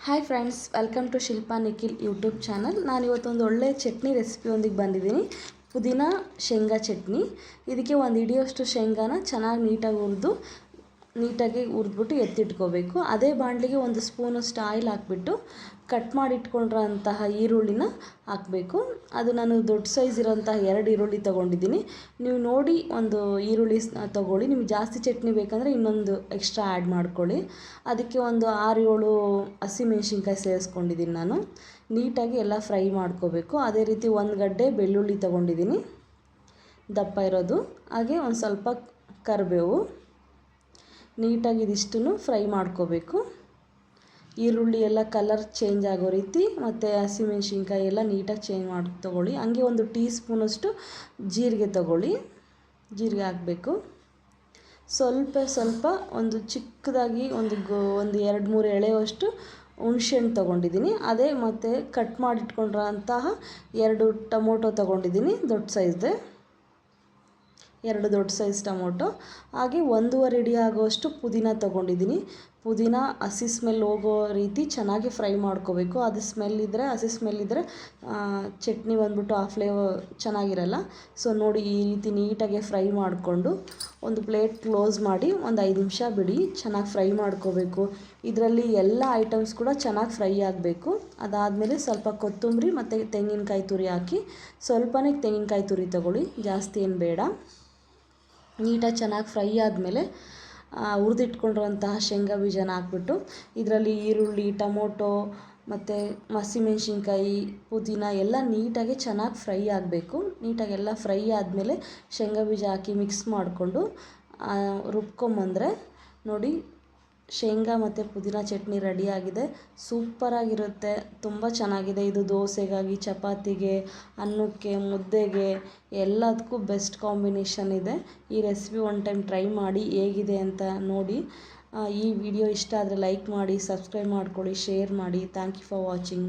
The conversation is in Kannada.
Hi friends welcome to Shilpa Nikhil YouTube channel ನಾನು ಇವತ್ತೊಂದು ಒಳ್ಳೆಯ ಚಟ್ನಿ ರೆಸಿಪಿಯೊಂದಿಗೆ ಬಂದಿದ್ದೀನಿ. ಪುದೀನ ಶೇಂಗಾ ಚಟ್ನಿ. ಇದಕ್ಕೆ ಒಂದು ಹಿಡಿಯೋಷ್ಟು ಶೇಂಗಾನ ಚೆನ್ನಾಗಿ ನೀಟಾಗಿ ಹುರಿದು ನೀಟಾಗಿ ಹುರಿದ್ಬಿಟ್ಟು ಎತ್ತಿಟ್ಕೋಬೇಕು. ಅದೇ ಬಾಣಲಿಗೆ ಒಂದು ಸ್ಪೂನಷ್ಟು ಆಯಿಲ್ ಹಾಕ್ಬಿಟ್ಟು ಕಟ್ ಮಾಡಿ ಇಟ್ಕೊಂಡಿರೋಂತಹ ಈರುಳ್ಳಿನ ಹಾಕಬೇಕು. ಅದು ನಾನು ದೊಡ್ಡ ಸೈಜ್ ಇರೋಂತಹ ಎರಡು ಈರುಳ್ಳಿ ತೊಗೊಂಡಿದ್ದೀನಿ. ನೀವು ನೋಡಿ ಒಂದು ಈರುಳ್ಳಿ ತೊಗೊಳ್ಳಿ. ನಿಮ್ಗೆ ಜಾಸ್ತಿ ಚಟ್ನಿ ಬೇಕಂದರೆ ಇನ್ನೊಂದು ಎಕ್ಸ್ಟ್ರಾ ಆ್ಯಡ್ ಮಾಡ್ಕೊಳ್ಳಿ. ಅದಕ್ಕೆ ಒಂದು ಆರು ಏಳು ಹಸಿಮೆಣ್ಸಿನ್ಕಾಯಿ ಸೇರಿಸ್ಕೊಂಡಿದ್ದೀನಿ ನಾನು. ನೀಟಾಗಿ ಎಲ್ಲ ಫ್ರೈ ಮಾಡ್ಕೋಬೇಕು. ಅದೇ ರೀತಿ ಒಂದು ಗಡ್ಡೆ ಬೆಳ್ಳುಳ್ಳಿ ತೊಗೊಂಡಿದ್ದೀನಿ. ದಪ್ಪ ಇರೋದು. ಹಾಗೆ ಒಂದು ಸ್ವಲ್ಪ ಕರಿಬೇವು. ನೀಟಾಗಿ ಇದಿಷ್ಟನ್ನು ಫ್ರೈ ಮಾಡ್ಕೋಬೇಕು. ಈರುಳ್ಳಿ ಎಲ್ಲ ಕಲರ್ ಚೇಂಜ್ ಆಗೋ ರೀತಿ ಮತ್ತು ಹಸಿಮೆಣ್ಸಿನ್ಕಾಯಿ ಎಲ್ಲ ನೀಟಾಗಿ ಚೇಂಜ್ ಮಾಡಿ ತೊಗೊಳ್ಳಿ. ಹಂಗೆ ಒಂದು ಟೀ ಸ್ಪೂನಷ್ಟು ಜೀರಿಗೆ ತೊಗೊಳ್ಳಿ. ಜೀರಿಗೆ ಹಾಕಬೇಕು. ಸ್ವಲ್ಪ ಸ್ವಲ್ಪ ಒಂದು ಚಿಕ್ಕದಾಗಿ ಒಂದು ಗೋ, ಒಂದು ಎರಡು ಮೂರು ಎಳೆಯುವಷ್ಟು ಹುಣ್ಸೆಹಣ್ಣು ತೊಗೊಂಡಿದ್ದೀನಿ. ಅದೇ ಮತ್ತು ಕಟ್ ಮಾಡಿಟ್ಕೊಂಡಿರೋ ಅಂತಹ ಎರಡು ಟೊಮೊಟೊ ತೊಗೊಂಡಿದ್ದೀನಿ, ದೊಡ್ಡ ಸೈಜ್ದೆ ಎರಡು ದೊಡ್ಡ ಸೈಜ್ ಟೊಮೊಟೊ. ಹಾಗೆ ಒಂದೂವರೆ ಇಡಿ ಆಗೋಷ್ಟು ಪುದೀನ ತೊಗೊಂಡಿದ್ದೀನಿ. ಪುದೀನ ಹಸಿ ಸ್ಮೆಲ್ ಹೋಗೋ ರೀತಿ ಚೆನ್ನಾಗಿ ಫ್ರೈ ಮಾಡ್ಕೋಬೇಕು. ಅದು ಸ್ಮೆಲ್ ಇದ್ದರೆ ಹಸಿ ಸ್ಮೆಲ್ ಇದ್ದರೆ ಚಟ್ನಿ ಬಂದ್ಬಿಟ್ಟು ಆ ಫ್ಲೇವರ್ ಚೆನ್ನಾಗಿರಲ್ಲ. ಸೊ ನೋಡಿ ಈ ರೀತಿ ನೀಟಾಗಿ ಫ್ರೈ ಮಾಡಿಕೊಂಡು ಒಂದು ಪ್ಲೇಟ್ ಕ್ಲೋಸ್ ಮಾಡಿ ಒಂದು ಐದು ನಿಮಿಷ ಬಿಡಿ. ಚೆನ್ನಾಗಿ ಫ್ರೈ ಮಾಡ್ಕೋಬೇಕು. ಇದರಲ್ಲಿ ಎಲ್ಲ ಐಟಮ್ಸ್ ಕೂಡ ಚೆನ್ನಾಗಿ ಫ್ರೈ ಆಗಬೇಕು. ಅದಾದಮೇಲೆ ಸ್ವಲ್ಪ ಕೊತ್ತಂಬರಿ ಮತ್ತು ತೆಂಗಿನಕಾಯಿ ತುರಿ ಹಾಕಿ, ಸ್ವಲ್ಪನೇ ತೆಂಗಿನಕಾಯಿ ತುರಿ ತಗೊಳ್ಳಿ. ಜಾಸ್ತಿ ಏನು ಬೇಡ. ನೀಟಾಗಿ ಚೆನ್ನಾಗಿ ಫ್ರೈ ಆದಮೇಲೆ ಹುರಿದಿಟ್ಕೊಂಡಿರುವಂತಹ ಶೇಂಗಾ ಬೀಜನ ಹಾಕ್ಬಿಟ್ಟು, ಇದರಲ್ಲಿ ಈರುಳ್ಳಿ, ಟೊಮೊಟೊ, ಮತ್ತು ಹಸಿಮೆಣ್ಸಿನ್ಕಾಯಿ, ಪುದೀನ ಎಲ್ಲ ನೀಟಾಗಿ ಚೆನ್ನಾಗಿ ಫ್ರೈ ಆಗಬೇಕು. ನೀಟಾಗಿ ಎಲ್ಲ ಫ್ರೈ ಆದಮೇಲೆ ಶೇಂಗಾ ಬೀಜ ಹಾಕಿ ಮಿಕ್ಸ್ ಮಾಡಿಕೊಂಡು ರುಬ್ಕೊಂಬಂದರೆ ನೋಡಿ ಶೇಂಗಾ ಮತ್ತು ಪುದೀನ ಚಟ್ನಿ ರೆಡಿಯಾಗಿದೆ ಸೂಪರಾಗಿರುತ್ತೆ ತುಂಬ ಚೆನ್ನಾಗಿದೆ. ಇದು ದೋಸೆಗಾಗಿ, ಚಪಾತಿಗೆ, ಅನ್ನಕ್ಕೆ, ಮುದ್ದೆಗೆ ಎಲ್ಲದಕ್ಕೂ ಬೆಸ್ಟ್ ಕಾಂಬಿನೇಷನ್ ಇದೆ. ಈ ರೆಸಿಪಿ ಒನ್ ಟೈಮ್ ಟ್ರೈ ಮಾಡಿ ಹೇಗಿದೆ ಅಂತ ನೋಡಿ. ಈ ವಿಡಿಯೋ ಇಷ್ಟ ಆದರೆ ಲೈಕ್ ಮಾಡಿ ಸಬ್ಸ್ಕ್ರೈಬ್ ಮಾಡ್ಕೊಳ್ಳಿ ಶೇರ್ ಮಾಡಿ. Thank you for watching